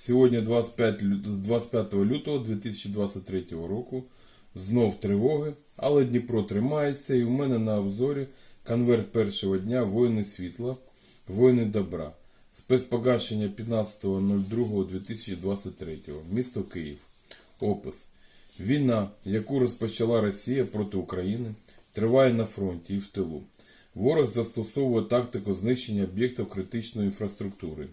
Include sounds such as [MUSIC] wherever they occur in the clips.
Сьогодні 25, 25 лютого 2023 року. Знов тривоги, але Дніпро тримається і у мене на обзорі конверт першого дня Воїни світла, Воїни добра. Спецпогашення 15.02.2023. Місто Київ. Опис. Війна, яку розпочала Росія проти України, триває на фронті і в тилу. Ворог застосовує тактику знищення об'єктів критичної інфраструктури,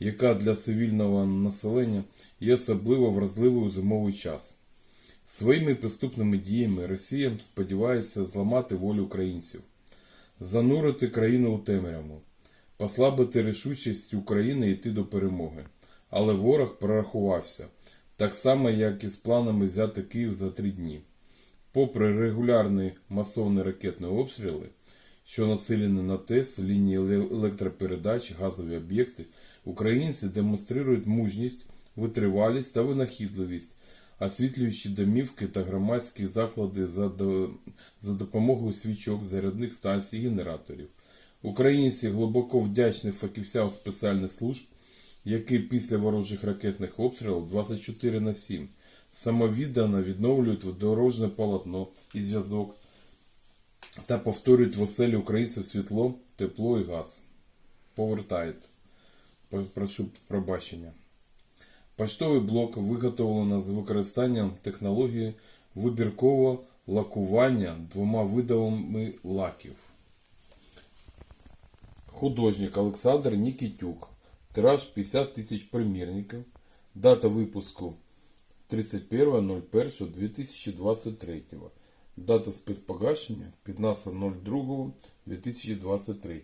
яка для цивільного населення є особливо вразливою зимовий час. Своїми підступними діями Росія сподівається зламати волю українців, занурити країну у темряву, послабити рішучість України йти до перемоги. Але ворог прорахувався, так само, як і з планами взяти Київ за три дні. Попри регулярні масовні ракетні обстріли, що націлені на ТЕС, лінії електропередач, газові об'єкти, українці демонструють мужність, витривалість та винахідливість, освітлюючи домівки та громадські заклади за, до- за допомогою свічок, зарядних станцій генераторів. Українці глибоко вдячні фахівцям спеціальних служб, які після ворожих ракетних обстрілів 24 на 7 самовіддано відновлюють дорожне полотно і зв'язок та повторюють в оселі українців світло, тепло і газ. Повертають. Прошу пробачення. Поштовий блок виготовлено з використанням технології вибіркового лакування двома видами лаків. Художник Олександр Нікітюк. Тираж 50 тисяч примірників. Дата випуску 31.01.2023. Дата спецпогашення 15.02.2023.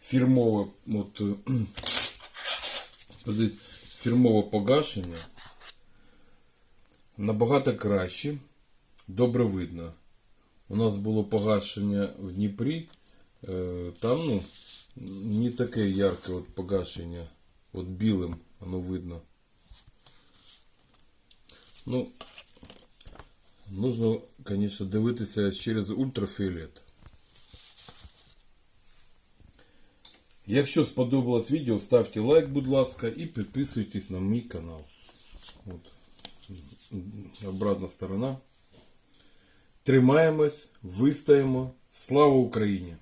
Фірмове, от, е, [CLEARS THROAT] фірмове погашення набагато краще, добре видно. У нас було погашення в Дніпрі, е, там ну, не таке ярке от погашення, от білим воно видно. Ну, нужно, конечно, дивитися через ультрафіолет. Якщо сподобалось відео, ставте лайк, будь ласка, і підписуйтесь на мій канал. От. Обратна сторона. Тримаємось, вистаємо. Слава Україні!